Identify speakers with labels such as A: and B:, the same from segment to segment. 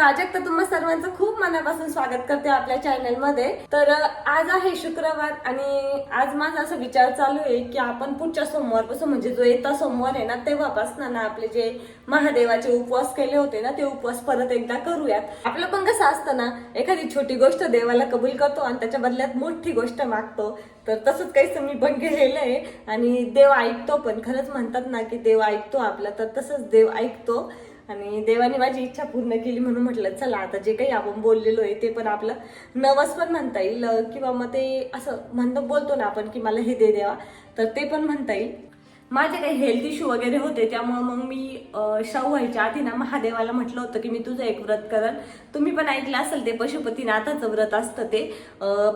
A: प्राजक्त तुम्हा सर्वांचं खूप मनापासून स्वागत करते आपल्या चॅनलमध्ये तर आज आहे शुक्रवार आणि आज माझा असा विचार चालू आहे की आपण पुढच्या सोमवारपासून म्हणजे जो येता सोमवार आहे ना तेव्हापासून ना आपले जे महादेवाचे उपवास केले होते ना ते उपवास परत एकदा करूयात. आपलं पण कसं असतं ना एखादी छोटी गोष्ट देवाला कबूल करतो आणि त्याच्या बदल्यात मोठी गोष्ट मागतो. तर तसंच काहीच मी पण केलेलं आहे आणि देव ऐकतो पण खरंच म्हणतात ना की देव ऐकतो आपला तर तसंच देव ऐकतो. आणि देवाने माझी इच्छा पूर्ण केली म्हणून म्हटलं चला आता जे काही आपण बोललेलो आहे ते पण आपलं नवस पण म्हणता येईल. किंवा मग ते असं म्हणतो बोलतो ना आपण की मला हे दे देवा. तर ते पण म्हणता येईल. माझे काही हेल्थ इश्यू वगैरे होते त्यामुळे मग मी अं, शाहू व्हायच्या आधी ना महादेवाला म्हटलं होतं की मी तुझं एक व्रत करल तुम्ही पण ऐकलं असेल ते पशुपतीनाथाचं व्रत असतं ते.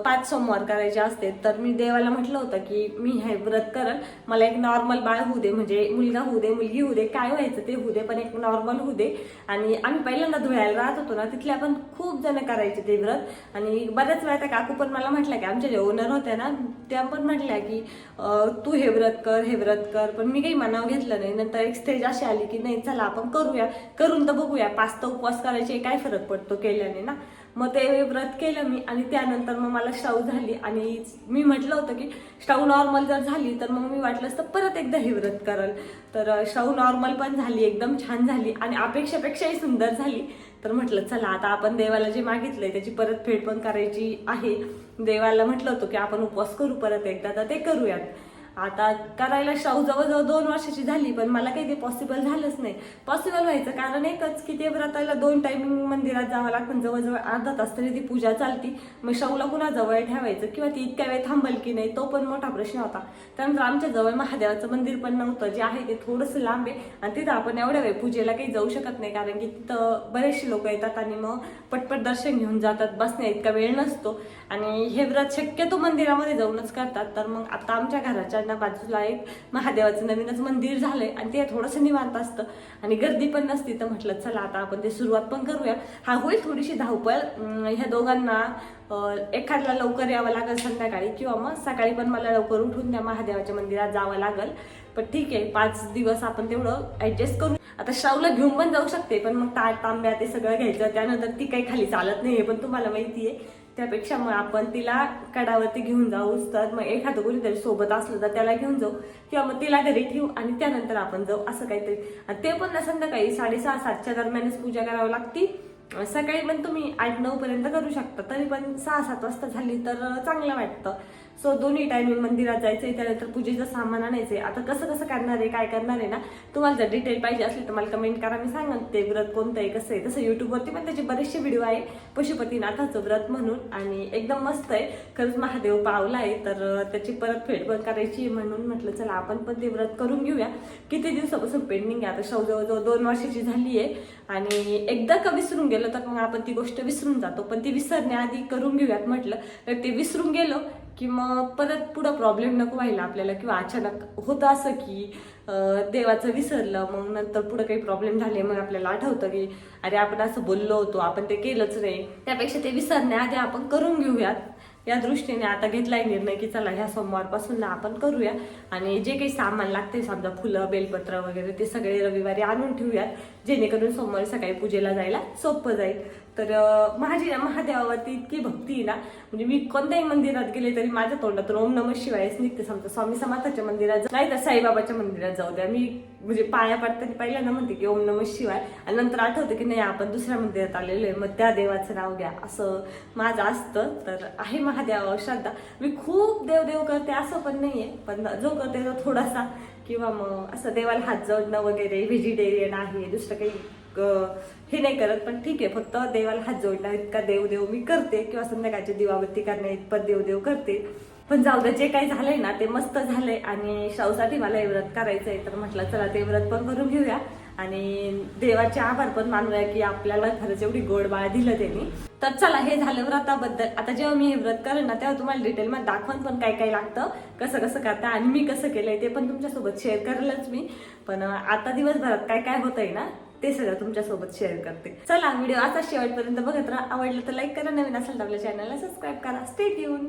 A: पाच सोमवार करायचे असते. तर मी देवाला म्हटलं होतं की मी हे व्रत करल मला एक नॉर्मल बाळ होऊ दे म्हणजे मुलगा होऊ दे मुलगी होऊ दे काय व्हायचं ते होऊ दे पण एक नॉर्मल होऊ दे. आणि आम्ही पहिल्यांदा धुळ्याला राहत होतो ना तिथले आपण खूप जण करायचे ते व्रत. आणि बऱ्याच वेळा त्या काकू पण मला म्हटलं की आमच्या जे ओनर होत्या ना त्या पण म्हटल्या की तू हे व्रत कर हे व्रत कर. पण मी काही मनाव घेतलं नाही. नंतर एक स्टेज अशी आली की नाही चला आपण करूया. करून तर बघूया. पाच तर उपवास करायचे काय फरक पडतो केल्याने ना? मग ते व्रत केलं मी आणि त्यानंतर मग मला शाऊ झाली आणि मी म्हटलं होतं की शाऊ नॉर्मल जर झाली तर मग मी वाटलं असतं परत एकदा हे व्रत करल. तर अं, शाऊ नॉर्मल पण झाली एकदम छान झाली आणि अपेक्षापेक्षाही सुंदर झाली. तर म्हटलं चला आता आपण देवाला जे मागितलंय त्याची परतफेड पण करायची आहे. देवाला म्हटलं होतं की आपण उपवास करू परत एकदा तर ते करूयात. आता करायला शाहू जवळजवळ दोन वर्षाची झाली पण मला काही ते पॉसिबल झालंच नाही. पॉसिबल व्हायचं कारण एकच की ते व्रताला दोन टायमिंग मंदिरात जावं लागतं. जवळजवळ अर्धा तास तरी ती पूजा चालती. मग शाहूला कुणा जवळ ठेवायचं किंवा ती इतक्या वेळ थांबल की नाही तो पण मोठा प्रश्न होता. त्यानंतर आमच्या जवळ महादेवाचं मंदिर पण नव्हतं जे आहे ते थोडंसं लांब आहे. आणि तिथं आपण एवढ्या वेळ पूजेला काही जाऊ शकत नाही कारण की तिथं बरेचसे लोक येतात आणि मग पटपट दर्शन घेऊन जातात बसण्या इतका वेळ नसतो. आणि हे व्रत शक्यतो मंदिरामध्ये जाऊनच करतात. तर मग आता आमच्या घराच्या त्यांना बाजूला एक महादेवाचं नवीनच मंदिर झालंय आणि ते थोडंसं निवांत असतं. आणि गर्दी पण नसती तर म्हटलं चला आता आपण ते सुरुवात पण करूया. हा होईल थोडीशी धावपळ. ह्या दोघांना एखाद्याला लवकर यावं लागेल संध्याकाळी किंवा मग सकाळी पण मला लवकर उठून त्या महादेवाच्या मंदिरात जावं लागेल. पण ठीक आहे पाच दिवस आपण तेवढं ऍडजस्ट करू. आता श्रावला घेऊन पण जाऊ शकते पण मग ताट तांब्या ते सगळं घ्यायचं. त्यानंतर ती काही खाली चालत नाही आहे पण तुम्हाला माहिती आहे त्यापेक्षा मग आपण तिला कडावरती घेऊन जाऊ तर मग एखादं कोणीतरी सोबत असलं तर त्याला घेऊन जाऊ. किंवा मग तिला घरी ठेवू आणि त्यानंतर आपण जाऊ असं काहीतरी. आणि ते पण संध्याकाळी साडेसहा सातच्या दरम्यानच पूजा करावी लागती. सकाळी पण तुम्ही आठ नऊ पर्यंत करू शकता. तरी पण सहा सात वाजता झाली तर चांगलं वाटतं. सो दोन्ही टायमिंग मंदिरात जायचंय त्यानंतर पूजेचं सामान आणायचंय. आता कसं कसं करणार आहे काय करणार आहे ना तुम्हाला जर डिटेल पाहिजे असली तर मला कमेंट करा. मी सांगा ते व्रत कोणतं आहे कसं आहे. तसं युट्यूबवरती पण त्याचे बरेचसे व्हिडिओ आहे. पशुपतीनाथाचं व्रत म्हणून आणि एकदम मस्त आहे. खरंच महादेव पावला आहे तर त्याची परत फेड पण करायची आहे म्हणून म्हटलं चला आपण पण ते व्रत करून घेऊया. किती दिवसापासून पेंडिंग आहे आता शव जवळजवळ दोन वर्षाची झाली आहे. आणि एकदा का विसरून गेलो तर मग आपण ती गोष्ट विसरून जातो. पण ती विसरण्याआधी करून घेऊयात म्हटलं तर ते विसरून गेलो की मग परत पुढं प्रॉब्लेम नको व्हायला आपल्याला किंवा अचानक होतं असं की देवाचं विसरलं मग नंतर पुढं काही प्रॉब्लेम झाले मग आपल्याला आठवतं की अरे आपण असं बोललो होतो आपण ते केलंच नाही. त्यापेक्षा ते विसरण्याआधी आपण करून घेऊयात. या दृष्टीने आता घेतलाय निर्णय की चला ह्या सोमवारपासून ना आपण करूया. आणि जे काही सामान लागते समजा फुलं बेलपत्र वगैरे ते सगळे रविवारी आणून ठेवूयात. जेणेकरून सोमवारी सकाळी पूजेला जायला सोपं जाईल. तर माझी ना महादेवावरती इतकी भक्ती ना म्हणजे मी कोणत्याही मंदिरात गेले तरी माझ्या तोंडातून ओम नम शिवायच निघते. समजा स्वामी समर्थाच्या मंदिरात जा- नाही तर साईबाबाच्या मंदिरात जाऊ द्या. मी म्हणजे पाया पडताना पहिल्यांदा म्हणते की ओम नम शिवाय. आणि नंतर आठवतं की नाही आपण दुसऱ्या मंदिरात आलेलो आहे. मग त्या देवाचं नाव घ्या. असं माझं असतं. तर आहे महादेवावर श्रद्धा. मी खूप देवदेव करते असं पण नाहीये. पण जो करते तो थोडासा किंवा मग असं देवाला हात जोडणं वगैरे व्हेजिटेरियन आहे दुसरं काही हे नाही करत. पण ठीक आहे फक्त देवाला हात जोडणं इतका देवदेव मी करते. किंवा संध्याकाळची दिवाबत्ती करणे इतपत देवदेव करते. पण जाऊ दे जे काही झालंय ना ते मस्त झालंय. आणि शाहूसाठी मला हे व्रत आहे तर म्हटलं चला ते व्रत पण करून घेऊया. आणि देवाचे आभार पण मानूया की आपल्याला खरंच एवढी गोड बाळ दिलं त्यांनी. तर चला हे झालं व्रताबद्दल आता जेव्हा मी हे व्रत करेन ना तेव्हा तुम्हाला डिटेलमध्ये दाखवून पण काय काय लागतं कसं कसं करता आणि मी कसं केलंय ते पण तुमच्यासोबत शेअर करेलच मी. पण आता दिवसभरात काय काय होतंय ना ते सगळं तुमच्यासोबत शेअर करते. चला व्हिडिओ आता शेवटपर्यंत बघत राहा. आवडलं तर लाईक करा. नवीन असेल तर आपल्या चॅनलला सबस्क्राईब करा. स्टे ट्यून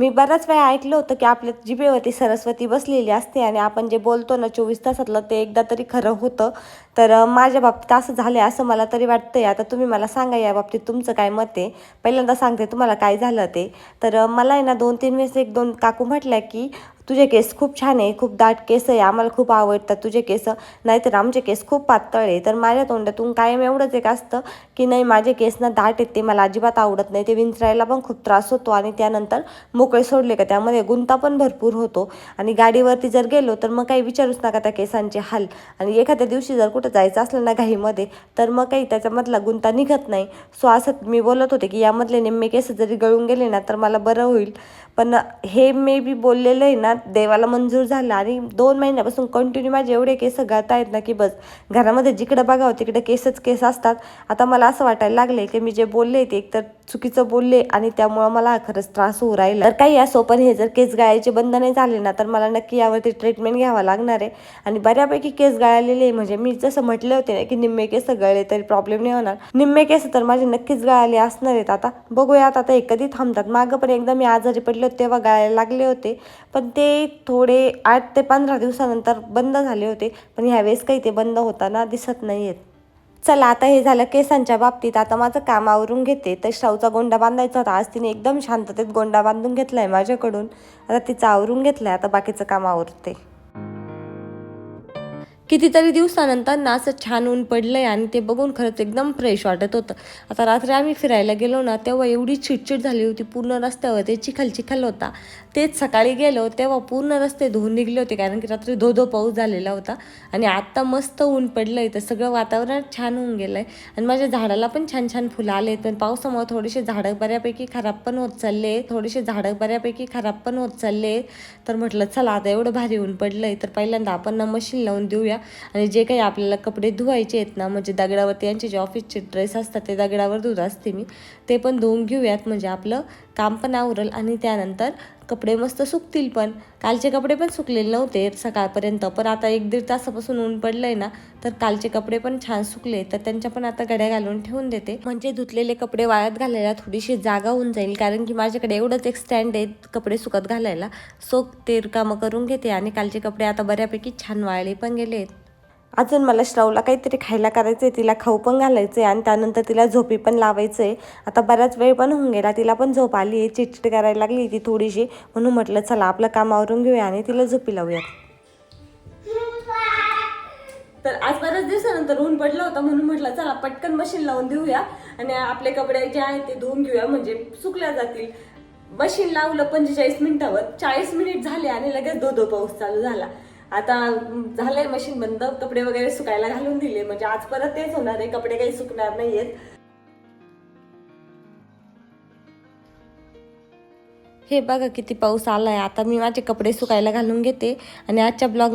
A: मी बराच वेळा ऐकलं होतं की आपल्या जिभेवरती सरस्वती बसलेली असते आणि आपण जे बोलतो ना चोवीस तासातलं ते एकदा तरी खरं होतं. तर माझ्या बाबतीत असं झालं आहे असं मला तरी वाटतंय. आता तुम्ही मला सांगा या बाबतीत तुमचं काय मत आहे? पहिल्यांदा सांगते तुम्हाला काय झालं ते? तर मला आहे ना दोन तीन वेळेस एक दोन काकू म्हटल्या की तुझे केस खूप छान आहे खूप दाट केस आहे आम्हाला खूप आवडतात तुझे केस. नाहीतर आमचे केस खूप पातळ आहे. तर माझ्या तोंडातून कायम एवढंच एक असतं की नाही माझे केस ना दाट आहेत ते मला अजिबात आवडत नाही. ते विंचरायला पण खूप त्रास होतो आणि त्यानंतर मोकळे सोडले का त्यामध्ये गुंता पण भरपूर होतो. आणि गाडीवरती जर गेलो तर मग काही विचारूच नका त्या केसांचे हाल. आणि एखाद्या दिवशी जर कुठं जायचं असलं ना घाईमध्ये तर मग काही त्याच्यामधला गुंता निघत नाही. सो असं मी बोलत होते की यामधले निम्मे केस जरी गळून गेले ना तर मला बरं होईल. पण हे मे बी बोललेलं आहे ना देवाला मंजूर झालं आणि दोन महिन्यापासून कंटिन्यू माझे एवढे केस गाता आहेत ना की बस. घरामध्ये जिकडं बघावं तिकडे केसच केस असतात. आता मला असं वाटायला लागले की मी जे बोलले ते एकतर चुकीचं बोलले आणि त्यामुळं मला खरंच त्रास होऊ राहिला. तर काही असो पण हे जर केस गळायचे बंद नाही झाले ना तर मला नक्की यावरती ट्रीटमेंट घ्यावं लागणार आहे. आणि बऱ्यापैकी केस गळालेले आहे. म्हणजे मी जसं म्हटले होते ना की निम्मे केस गळले तरी प्रॉब्लेम नाही होणार. निम्मे केस तर माझे नक्कीच गळाले असणार आहेत. आता बघूयात आता हे कधी थांबतात. मागं पण एकदा मी आजारी पडले होते तेव्हा गळायला लागले होते. पण ते थोडे आठ ते पंधरा दिवसानंतर बंद झाले होते. पण ह्यावेळेस काही ते बंद होताना दिसत नाही आहेत चला आता हे झालं केसांच्या बाबतीत. आता माझं काम आवरून घेते. तर शाऊचा गोंडा बांधायचा होता. आज तिने एकदम शांततेत गोंडा बांधून घेतलाय माझ्याकडून. आता तिचं आवरून घेतलंय. आता बाकीचं काम आवरते. कितीतरी दिवसानंतर ना असं छान ऊन पडलंय आणि ते बघून खरंच एकदम फ्रेश वाटत होतं. आता रात्री आम्ही फिरायला गेलो ना तेव्हा एवढी चिडचिड झाली होती. पूर्ण रस्त्यावर ते चिखल चिखल होता. तेच सकाळी गेलो तेव्हा पूर्ण रस्ते धुवून निघले होते कारण की रात्री धो धो पाऊस झालेला होता. आणि आत्ता मस्त ऊन पडलंय तर सगळं वातावरण छान होऊन गेलं आहे आणि माझ्या झाडाला पण छान छान फुलं आले पण पावसामुळे थोडेसे झाडं बऱ्यापैकी खराब पण होत चालले. थोडेसे झाडं बऱ्यापैकी खराब पण होत चालले. तर म्हटलं चला आता एवढं भारी ऊन पडलं आहे तर पहिल्यांदा आपण ना मशीन लावून देऊया. आणि जे काही आपल्याला कपडे धुवायचे आहेत ना म्हणजे दगडावरती यांचे जे ऑफिसचे ड्रेस असतात ते दगडावर धुत असते मी. ते पण धुवून घेऊयात म्हणजे आपलं काम पण आवरल आणि त्यानंतर कपडे मस्त सुकतील पण. कालचे कपडे पण सुकलेले नव्हते सकाळपर्यंत पण आता एक दीड तासापासून ऊन पडलं आहे ना तर कालचे कपडे पण छान सुकले तर त्यांच्या पण आता गड्या घालून ठेवून देते. म्हणजे धुतलेले कपडे वाळत घालायला थोडीशी जागा होऊन जाईल कारण की माझ्याकडे एवढंच एक स्टँड आहे कपडे सुकत घालायला. सो ते कामं करून घेते आणि कालचे कपडे आता बऱ्यापैकी छान वाळले पण गेले आहेत अजून मला श्रावला काहीतरी खायला करायचं आहे तिला खाऊ पण घालायचं आहे आणि त्यानंतर तिला झोपी पण लावायचं आहे आता बराच वेळ पण होऊन गेला तिला पण झोप आली आहे चिडचिड करायला लागली ती थोडीशी. म्हणून म्हटलं चला आपलं काम आवरून घेऊया आणि तिला झोपी लावूया तर आज बऱ्याच दिवसानंतर ऊन पडलं होतं म्हणून म्हटलं चला पटकन मशीन लावून देऊया आणि आपले कपडे जे आहेत ते धुवून घेऊया म्हणजे सुकल्या जातील. मशीन लावलं पंचेचाळीस मिनिटावर चाळीस मिनिट झाले आणि लगेच दो दो पाऊस चालू झाला. आता झालंय मशीन बंद कपडे वगैरे सुकायला घालून दिले. म्हणजे आज परत तेच होणार आहे कपडे काही सुकणार नाहीयेत. हे बघा किती पाऊस आलाय. आता मी माझे कपडे सुकायला घालून घेते आणि आजच्या ब्लॉग